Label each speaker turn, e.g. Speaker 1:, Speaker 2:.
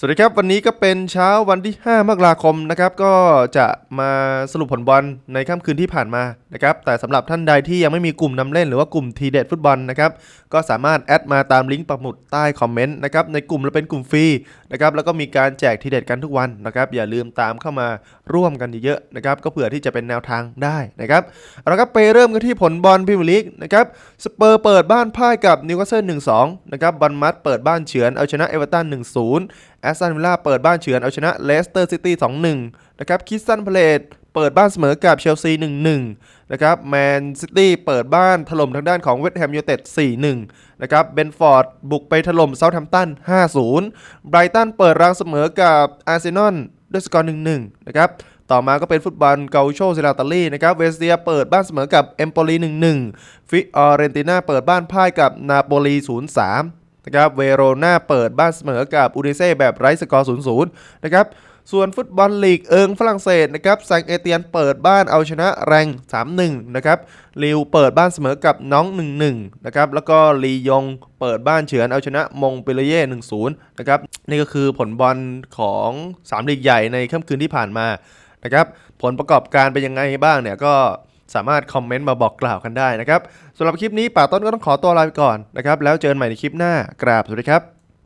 Speaker 1: สวัสดีครับ วันนี้ก็เป็นเช้าวันที่ 5 มกราคมนะครับ ก็จะมาสรุปผลบอลในค่ำคืนที่ผ่านมานะครับ แต่สำหรับท่านใดที่ยังไม่มีกลุ่มนำเล่นหรือว่ากลุ่มทีเด็ดฟุตบอลนะครับ ก็สามารถแอดมาตามลิงก์ปักหมุดใต้คอมเมนต์นะครับ ในกลุ่มเราเป็นกลุ่มฟรีนะครับ แล้วก็มีการแจกทีเด็ดกันทุกวันนะครับ อย่าลืมตามเข้ามาร่วมกันเยอะๆนะครับ ก็เผื่อที่จะเป็นแนวทางได้นะครับเอาละครับไปเริ่มกันที่ผลบอลพรีเมียร์ลีกนะครับ สเปอร์เปิดบ้านพ่ายกับนิวคาสเซิล1-2นะครับ บันมัดเปิดบ้านเฉือนเอาชนะเอเวอร์ตัน1-0แอสตันวิลล่าเปิดบ้านเฉือนเอาชนะเลสเตอร์ซิตี้2-1 นะครับคิสตันพาเลตเปิดบ้านเสมอกับเชลซี1-1 นะครับแมนซิตี้เปิดบ้านถล่มทางด้านของเวสต์แฮมยูไนเต็ด4-1 นะครับเบนฟอร์ดบุกไปถล่มเซาท์แฮมป์ตัน5-0 ไบรตันเปิดรังเสมอกับอาร์เซนอลด้วยสกอร์1-1 นะครับต่อมาก็เป็นฟุตบอลเกาโชเซิลาตาลีนะครับเวสเตียเปิดบ้านเสมอกับเอมโปลี1-1 ฟิออเรนติน่าเปิดบ้านพ่ายกับนาโปลี 0-3 นะครับเวโรนาเปิดบ้านเสมอกับอูดิเซ่แบบไร้สกอร์0-0นะครับส่วนฟุตบอลลีกเอิงฝรั่งเศสนะครับแซงเอเตียนเปิดบ้านเอาชนะแรง 3-1 นะครับลิวเปิดบ้านเสมอกับน้อง 1-1 นะครับ แล้วก็ลียงเปิดบ้านเฉือนเอาชนะมงเปเลเย่ 1-0 นะครับ นี่ก็คือผลบอลของ 3 ลีกใหญ่ในค่ำคืนที่ผ่านมา นะครับ ผลประกอบการเป็นยังไงบ้างเนี่ยก็ สามารถคอมเมนต์มาบอกกล่าวกันได้นะครับสำหรับคลิปนี้ป่าต้นก็ต้องขอตัวลาไปก่อนนะครับแล้วเจอกันใหม่ในคลิปหน้ากราบสวัสดีครับ